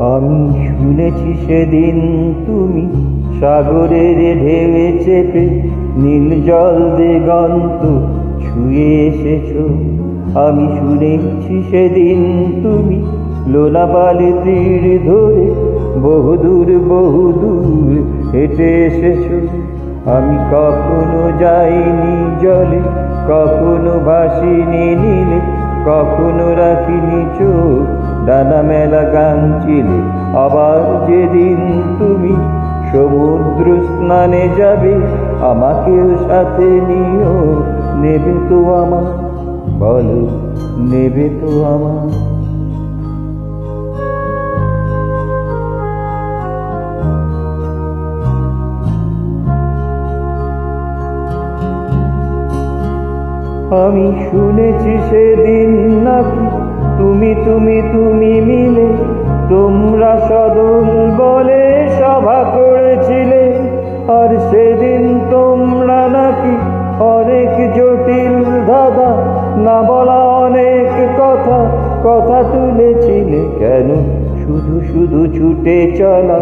আমি শুনেছি সেদিন তুমি সাগরের ঢেউে চেপে নীল জল দিগন্ত ছুঁয়ে এসেছ। আমি শুনেছি সেদিন তুমি লোনাবালি তীর ধরে বহুদূর বহুদূর হেঁটে এসেছ। আমি কখনো যাইনি জলে, কখনো ভাসিনি নীলে, কখনো রাখিনি চোখ। ডানা মেলা গান ছিলে আবার যেদিন তুমি সমুদ্র স্নানে যাবে আমাকেও সাথে নিও, নেবে তো আমার, বলো, নেবে তো আমার। আমি শুনেছি সেদিন নাকি তুমি তুমি তুমি মিলে তোমরা সদল বলে সভা করেছিলে। আর সেদিন তোমরা নাকি অনেক জটিল দাদা না বলা অনেক কথা কথা তুলেছিলে কেন? শুধু শুধু ছুটে চলা,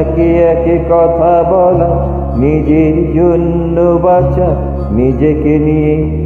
একে একে কথা বলা, নিজের জন্য বাঁচা, নিজেকে নিয়ে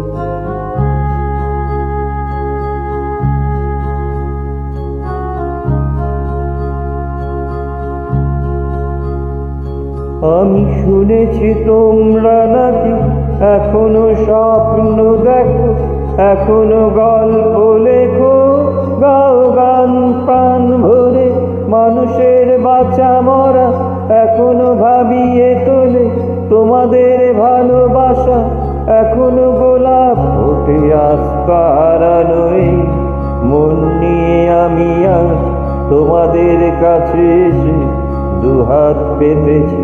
আমি শুনেছি তোমরা নাকি এখনও স্বপ্ন দেখো, এখনও গল্প লেখো। গাও গান, প্রাণ ভরে মানুষের বাঁচা মরা এখনও ভাবিয়ে তোলে তোমাদের ভালোবাসা। এখনও গোলাপ ফোটে আস্থা হারানোই মন নিয়ে আমি আজ তোমাদের কাছে এসে দুহাত পেতেছি।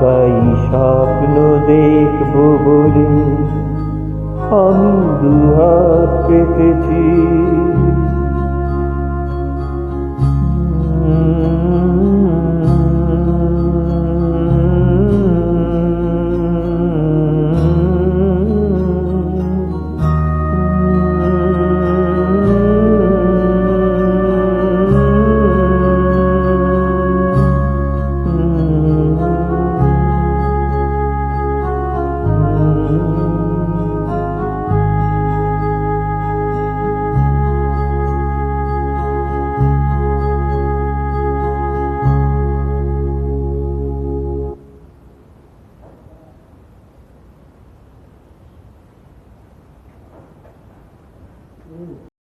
তাই স্বপ্ন দেখব বলে আমি দুহাত পেতেছি।